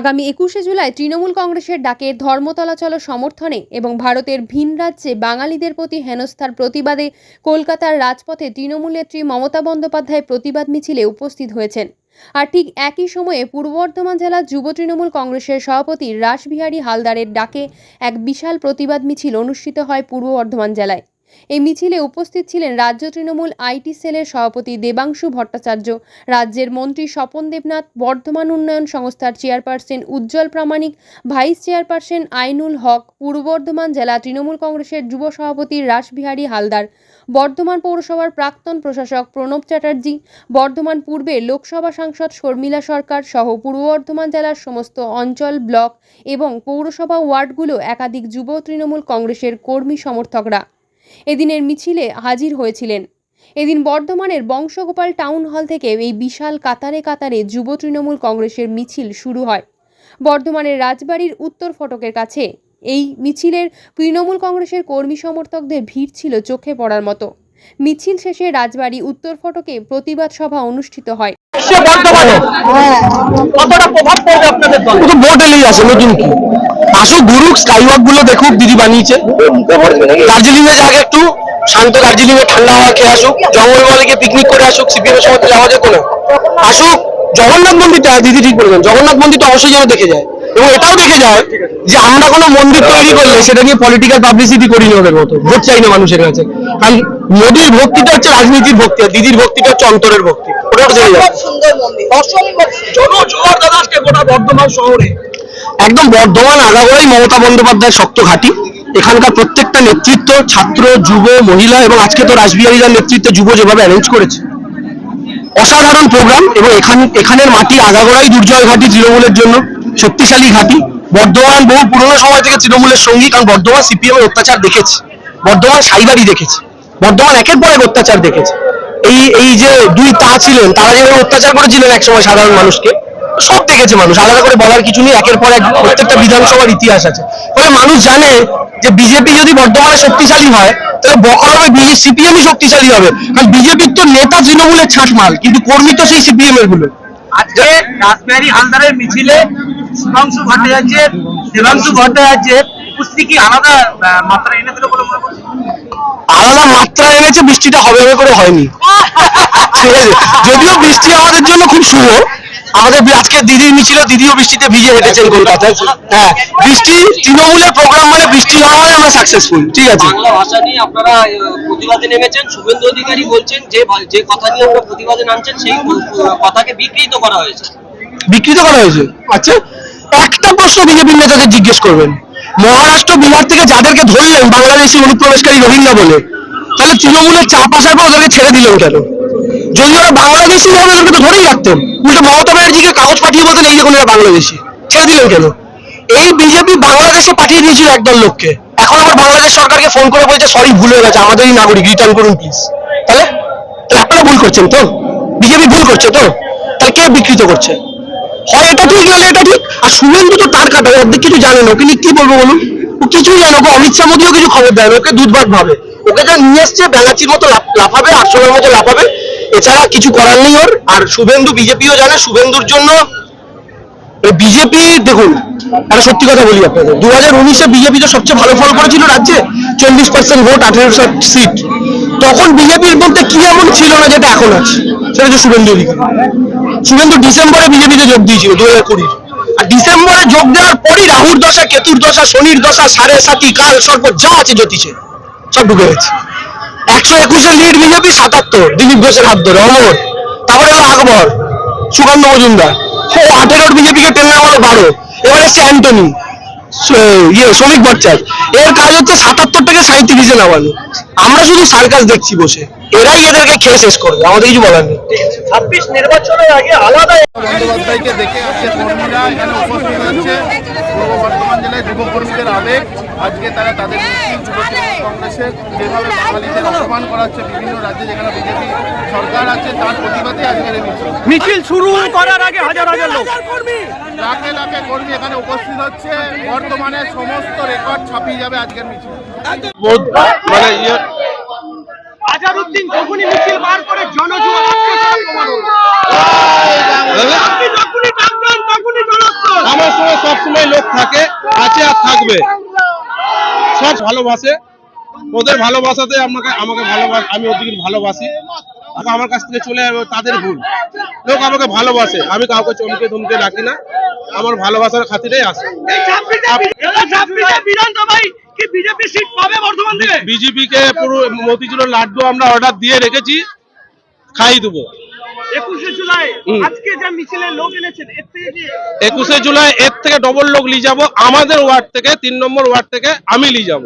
আগামী একুশে জুলাই তৃণমূল কংগ্রেসের ডাকে ধর্মতলা চলো সমর্থনে এবং ভারতের ভিন রাজ্যে বাঙালিদের প্রতি হেনস্থার প্রতিবাদে কলকাতার রাজপথে তৃণমূল নেত্রী মমতা বন্দ্যোপাধ্যায় প্রতিবাদ মিছিলে উপস্থিত হয়েছেন। আর ঠিক একই সময়ে পূর্ব বর্ধমান জেলার যুব তৃণমূল কংগ্রেসের সভাপতি রাসবিহারী হালদারের ডাকে এক বিশাল প্রতিবাদ মিছিল অনুষ্ঠিত হয় পূর্ব বর্ধমান জেলায়। এই মিছিলে উপস্থিত ছিলেন রাজ্য তৃণমূল আইটি সেলের সভাপতি দেবাংশু ভট্টাচার্য, রাজ্যের মন্ত্রী স্বপন দেবনাথ, বর্ধমান উন্নয়ন সংস্থার chairperson Ujjwal Pramanik, vice chairperson Ainul Haque, পূর্ব বর্ধমান জেলা তৃণমূল কংগ্রেসের যুব সভাপতি রাসবিহারী হালদার, বর্ধমান পৌরসভার প্রাক্তন প্রশাসক প্রণব চ্যাটার্জি, বর্ধমান পূর্বে লোকসভা সাংসদ শর্মিলা সরকার সহ পূর্ব বর্ধমান জেলার সমস্ত অঞ্চল, ব্লক এবং পৌরসভা ওয়ার্ডগুলো একাধিক যুব তৃণমূল কংগ্রেসের কর্মী সমর্থকরা। এদিনের মিছিলে হাজির হয়েছিলেন। এদিন বর্ধমানের বংশগোপাল টাউন হল থেকে এই বিশাল কাতারে কাতারে যুব তৃণমূল কংগ্রেসের মিছিল শুরু হয়। বর্ধমানের রাজবাড়ির উত্তর ফটকের কাছে এই মিছিলের তৃণমূল কংগ্রেসের কর্মী সমর্থকদের ভিড় ছিল চোখে পড়ার মতো। মিছিল শেষে রাজবাড়ি উত্তর ফটকে প্রতিবাদ সভা অনুষ্ঠিত হয়। সে বর্তমানে কতটা প্রভাব পড়বে আপনাদের দলে? ভোট এলেই আসে নতুন কি? আসুক ঘুরুক স্কাইওয়াকগুলো দেখুক দিদি বানিয়েছে। দার্জিলিং এ যাক একটু শান্ত দার্জিলিং এ ঠান্ডা হাওয়া খেয়ে আসুক জঙ্গলমহলে গিয়ে পিকনিক করে আসুক সিপিএম এর সময় যাওয়া যেত না আসুক জগন্নাথ মন্দিরটা দিদি ঠিক বলবেন জগন্নাথ মন্দিরটা অবশ্যই যেন দেখে যায়। এবং এটাও দেখে যায় যে আমরা কোনো মন্দির তৈরি করলে সেটা নিয়ে পলিটিক্যাল পাবলিসিটি করি না ওদের মতো। ভোট চাই না মানুষের কাছে। কারণ মোদির ভক্তিটা হচ্ছে রাজনীতির ভক্তি আর দিদির ভক্তিটা হচ্ছে অন্তরের ভক্তি। ওটা জেনে যাবে সুন্দর মন্দির। অসম্ভব জনজোয়ার দাদা আজকে গোটা বর্ধমান শহরে। একদম বর্ধমান আগাগোড়াই মমতা বন্দ্যোপাধ্যায়ের শক্ত ঘাঁটি। এখানকার প্রত্যেকটা নেতৃত্ব ছাত্র যুব মহিলা এবং আজকে তো রাসবিহারীদের নেতৃত্বে যুব যেভাবে অ্যারেঞ্জ করেছে। অসাধারণ প্রোগ্রাম এবং এখান এখানের মাটি আগাগোড়াই দুর্জয় ঘাঁটি তৃণমূলের জন্য। শক্তিশালী ঘাঁটি। বর্ধমান বহু পুরনো সময় থেকে তৃণমূলের সঙ্গী, কারণ বর্ধমান সিপিএম এর অত্যাচার দেখেছে। বর্ধমান সাইবারি দেখেছে। বর্ধমান একের পর এক অত্যাচার দেখেছে। এই এই যে দুই তা ছিলেন, তারা যেভাবে অত্যাচার করেছিলেন একসময় সাধারণ মানুষকে, সব দেখেছে মানুষ। আলাদা করে বলার কিছু নেই, একের পর এক প্রত্যেকটা বিধানসভার ইতিহাস আছে। ফলে মানুষ জানে যে বিজেপি যদি বর্তমানে শক্তিশালী হয়, তাহলে বকা হবে সিপিএমই শক্তিশালী হবে। কারণ বিজেপির তো নেতা তৃণমূলের ছাঁটমাল, কিন্তু কর্মী তো সেই সিপিএম এরগুলো আজকে রাসবিহারী হালদারের মিছিলে শুভাংশু ভট্টাচার্যের দেবাংশু ভট্টাচার্যের উপস্থিতি কি আলাদা মাত্রা এনে দিল বলে মনে আলাদা মাত্রা এনেছে বৃষ্টিটা হবে হবে করে হয়নি। ঠিক আছে? যদিও বৃষ্টি আমাদের জন্য খুব শুভ। আমাদের আজকে দিদির মিছিল দিদিও বৃষ্টিতে ভিজে হেঁটেছেন কলকাতায়। হ্যাঁ বৃষ্টি তৃণমূলের প্রোগ্রাম মানে বৃষ্টি হওয়া মানে আমরা সাকসেসফুল ঠিক আছে? বাংলা ভাষা নিয়ে আপনারা প্রতিবাদে নেমেছেন। শুভেন্দু অধিকারী বলছেন যে যে কথা নিয়ে আপনারা প্রতিবাদে নামছেন সেই কথাকে বিকৃত করা হয়েছে। বিকৃত করা হয়েছে। আচ্ছা একটা প্রশ্ন বিজেপির নেতাদের জিজ্ঞেস করবেন। মহারাষ্ট্র, বিহার থেকে যাদেরকে ধরলেন, বাংলাদেশি অনুপ্রবেশকারী রোহিঙ্গা বলে, তাহলে তৃণমূলের চাপ আসার পর ওদেরকে ছেড়ে দিলেন কেন? যদি ওরা বাংলাদেশি হয় ওদেরকে তো ধরেই রাখতেন উল্টো মমতা ব্যানার্জিকে কাগজ পাঠিয়ে বলতেন, এই দেখুন এরা বাংলাদেশি। ছেড়ে দিলেন কেন? এই বিজেপি বাংলাদেশে পাঠিয়ে দিয়েছিল একদল লোককে। এখন আবার বাংলাদেশ সরকারকে ফোন করে বলছে সরি ভুল হয়ে গেছে, আমাদেরই নাগরিক রিটার্ন করুন প্লিজ তাহলে? তাহলে আপনারা ভুল করছেন তো? বিজেপি ভুল করছে তো? তাহলে কে বিকৃত করছে? হয় এটা ঠিক আর শুভেন্দু তো তার কাটা অর্ধেক কিছু জানে না। ওকে নিয়ে কি বলব বলুন? ও কিছুই জানে ওকে অমিত শাহ মোদিও কিছু খবর দেয় না, ওকে দুধভাত ভাবে। ওকে যা নিয়ে এসছে ব্যাঙাচির মতো লাফ- লাফাবে আশ্রমের মতো লাফাবে। এছাড়া কিছু করার নেই ওর। আর শুভেন্দু বিজেপিও জানে, শুভেন্দুর জন্য বিজেপি, দেখুন, একটা সত্যি কথা বলি আপনাদের। দু হাজার উনিশে বিজেপি তো সবচেয়ে ভালো ফল করেছিল রাজ্যে, চল্লিশ পার্সেন্ট ভোট, আঠেরোশো সিট তখন বিজেপির মধ্যে কি এমন ছিল না যেটা এখন আছে? সেটা হচ্ছে শুভেন্দু অধিকারী। শুভেন্দু ডিসেম্বরে বিজেপিতে যোগ দিয়েছিল দু হাজার কুড়ির। ডিসেম্বরে যোগ দেওয়ার পরই রাহুর দশা, কেতুর দশা, শনির দশা, সাড়ে সাতি কাল, সর্ব যা আছে জ্যোতিষে, সব ঢুকে গেছে। একশো একুশে লিড বিজেপি সাতাত্তর, দিলীপ ঘোষের হাত ধরে অমর, তারপরে হলো আকবর, সুকান্ত মজুমদার। ও আঠেরোর বিজেপিকে টেনে নামালো বারো, এবার এসছে অ্যান্টনি। ইয়ে শ্রমিক ভট্টাচার্য এর কাজ হচ্ছে সাতাত্তর থেকে সাঁত্রিশে নামানো আমরা শুধু সার্কাস দেখছি বসে। এরাই এদেরকে খেয়ে শেষ করবে আমাদের কিছু বলার নেই। ছাব্বিশ নির্বাচনের আগে আলাদা বন্দ্যোপাধ্যায়কে দেখে আজকে কর্মীরা এখানে উপস্থিত হচ্ছে পূর্ব বর্ধমান জেলায় যুবকর্মীদের আবেগ। আজকে তারা তাদের মুসলিম যুব তৃণমূল কংগ্রেসের যেভাবে বাঙালিদের অপমান করা হচ্ছে বিভিন্ন রাজ্যে যেখানে বিজেপি সরকার আছে তার প্রতিবাদে আজকের মিছিল। মিছিল শুরু করার আগে হাজার হাজার লোক। লাখে লাখে কর্মী এখানে উপস্থিত হচ্ছে। বর্তমানে সমস্ত রেকর্ড ছাপিয়ে যাবে আজকের মিছিল। মানে ইয়ে আজারউদ্দিন যখনই মিছিল বার করে জনজুয়ার আমার সঙ্গে সবসময় লোক থাকে আছে আর থাকবে। সব ভালোবাসে। ওদের ভালোবাসাতে আমাকে আমাকে ভালোবাসে আমি ওদিকে ভালোবাসি। আমার কাছ থেকে চলে যাবে তাদের ভুল। লোক আমাকে ভালোবাসে। আমি কাউকে চমকে ধমকে রাখি না। আমার ভালোবাসার খাতিরেই আসে। বিজেপি কে পুরো মতিচুরের লাড্ডু আমরা অর্ডার দিয়ে রেখেছি খাই দেবো। একুশে জুলাই এর থেকে ডবল লোক নিয়ে যাব। আমাদের ওয়ার্ড থেকে তিন নম্বর ওয়ার্ড থেকে আমি নিয়ে যাব।